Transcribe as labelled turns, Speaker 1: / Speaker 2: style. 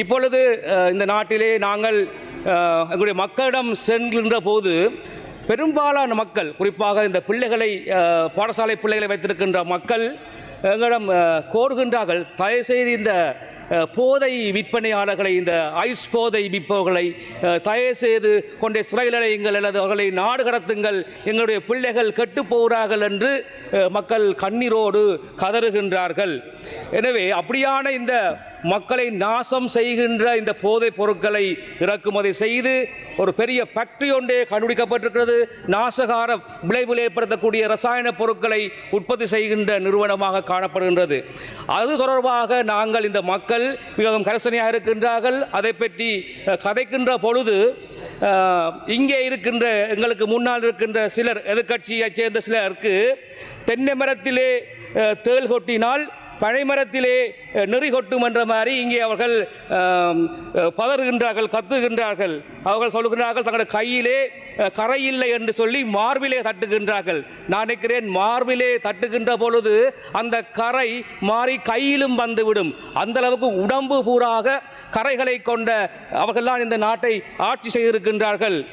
Speaker 1: இப்பொழுது இந்த நாட்டிலே நாங்கள் எங்களுடைய மக்களிடம் செல்கின்ற போது பெரும்பாலான மக்கள் குறிப்பாக இந்த பிள்ளைகளை பாடசாலை பிள்ளைகளை வைத்திருக்கின்ற மக்கள் எங்களிடம் கோருகின்றார்கள் கோருகின்றார்கள். தயவுசெய்து இந்த போதை விற்பனையாளர்களை இந்த ஐஸ் போதை விற்பவர்களை தயவு தயவுசெய்து கொண்டே சிறையில் அடையுங்கள் அல்லது அவர்களை நாடு கடத்துங்கள். எங்களுடைய பிள்ளைகள் கெட்டுப் போகிறார்கள் என்று மக்கள் கண்ணீரோடு கதறுகின்றார்கள். எனவே அப்படியான இந்த மக்களை நாசம் செய்கின்ற இந்த போதைப் பொருட்களை இறக்குமதி செய்து ஒரு பெரிய ஃபேக்டரி ஒன்றே கண்டுபிடிக்கப்பட்டிருக்கிறது. நாசகார விளைவில் ஏற்படுத்தக்கூடிய ரசாயன பொருட்களை உற்பத்தி செய்கின்ற நிறுவனமாக காணப்படுகின்றது. அது தொடர்பாக நாங்கள் இந்த மக்கள் மிகவும் கரசனையாக இருக்கின்றார்கள். அதை பற்றி கதைக்கின்ற பொழுது இங்கே இருக்கின்ற எங்களுக்கு முன்னால் இருக்கின்ற சிலர் எதிர்கட்சியைச் சேர்ந்த சிலருக்கு தென்னை மரத்திலே தேள் கொட்டினால் பழைமரத்திலே நெறி கொட்டும் என்ற மாதிரி இங்கே அவர்கள் பதறுகின்றார்கள் கத்துகின்றார்கள். அவர்கள் சொல்லுகின்றார்கள் தங்களுடைய கையிலே கரை இல்லை என்று சொல்லி மார்பிலே தட்டுகின்றார்கள். நான் நினைக்கிறேன் மார்பிலே தட்டுகின்ற பொழுது அந்த கரை மாறி கையிலும் வந்துவிடும். அந்த அளவுக்கு உடம்பு பூராக கரைகளை கொண்ட அவர்கள்தான் இந்த நாட்டை ஆட்சி செய்திருக்கின்றார்கள்.